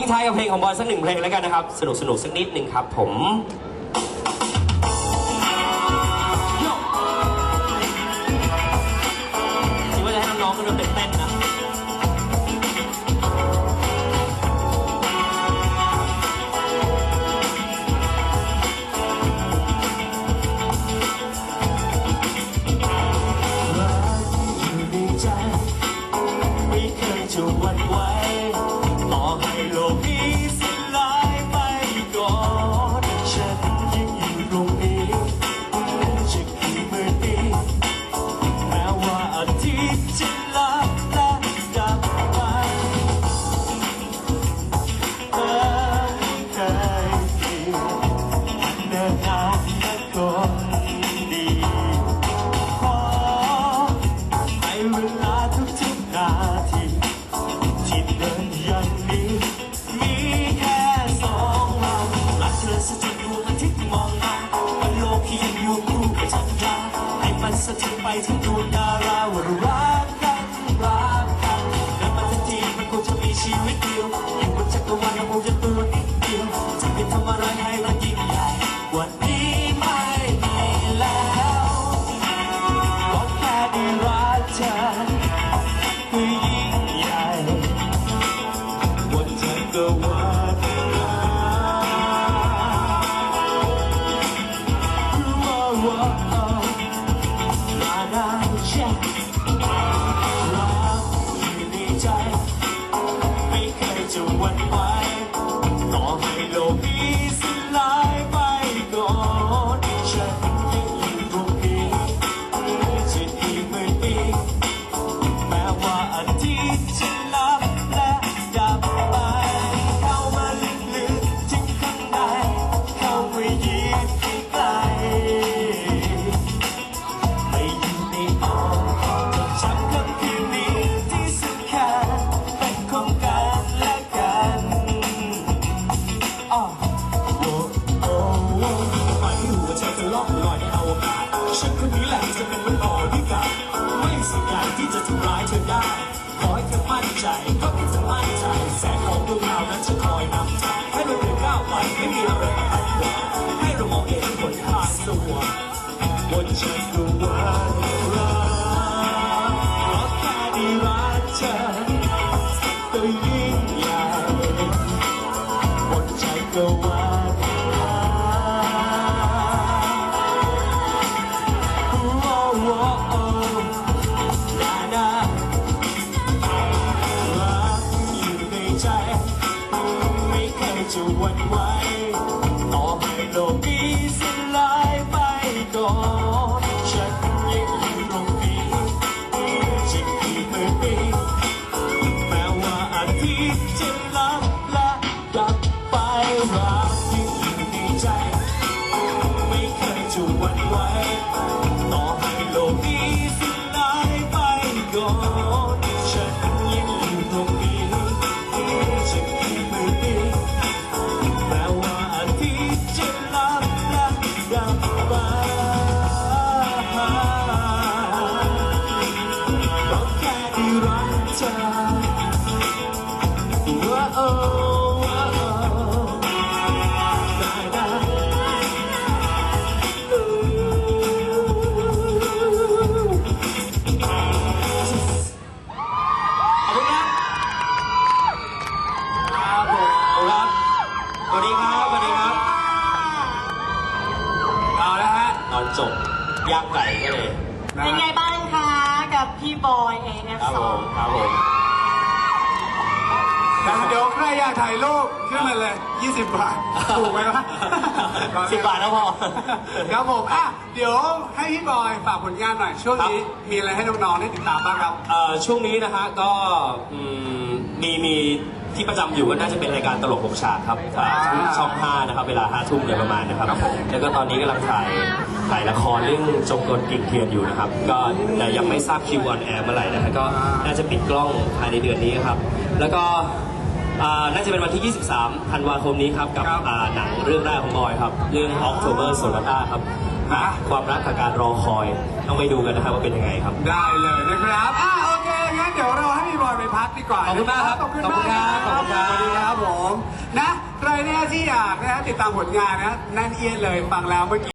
ทิ้งท้ายกับเพลงของบอยสักหนึ่งเพลงแล้วกันนะครับ สนุกสนุกสักนิดหนึ่งครับผม กับฉันยาให้มันสะเทือนไปถึงดวงดาราว่ารักกันรักกันแล้วมันทันทีมันคงจะมีชีวิตเดียวอยู่บนจักรวาลเราคงจะตื่น หวั่นไหวต่อให้โลกนี้สลายไปก่อนฉันยังอยู่ตรงนี้จะกี่หมื่นปีแม้ว่าอาทิตย์จะลับและดับไปรักยังอยู่ในใจ ไม่เคยจะหวั่นไหว อาละฮะตอนจบย่างไก่ก็เลย พี่บอย AF2 ครับผมครับผมเดี๋ยวใครอยากถ่ายรูปขึ้นมาเลย 20 บาท ถูกไหมวะ สิบบาทแล้วพอ ครับผมอะเดี๋ยวให้พี่บอยฝากผลงานหน่อย ช่วงนี้ครับมีอะไรให้น้องๆได้ติดตามบ้างครับ เอ่อช่วงนี้นะฮะก็อืมมีมีที่ประจำอยู่ก็น่าจะเป็นรายการตลกหกฉากครับอ่าช่องห้านะครับเวลาห้าทุ่มโดยประมาณนะครับครับผมแล้วก็ตอนนี้กำลังถ่าย ถ่ายละครเรื่องจงกลกิ่งเทียนอยู่นะครับ ก็แต่ยังไม่ทราบคิวออนแอร์เมื่อไหร่นะฮะก็น่าจะปิดกล้องภายในเดือนนี้ครับ แล้วก็อ่าน่าจะเป็นวันที่ 23ธันวาคมนี้ครับกับครับอ่าหนังเรื่องแรกของบอยครับ เรื่อง October Sonata ครับหาความรักกับการรอคอย ต้องไปดูกันนะครับว่าเป็นยังไงครับ ได้เลยนะครับอะโอเค งั้นเดี๋ยวเราให้พี่บอยไปพักดีกว่าขอบคุณมากครับขอบคุณขอบคุณมากครับขอบคุณครับสวัสดีครับผม นะใครเนี่ยที่อยากนะฮะติดตามผลงานนะแนั่นเอียดเลยฟังแล้วเมื่อกี้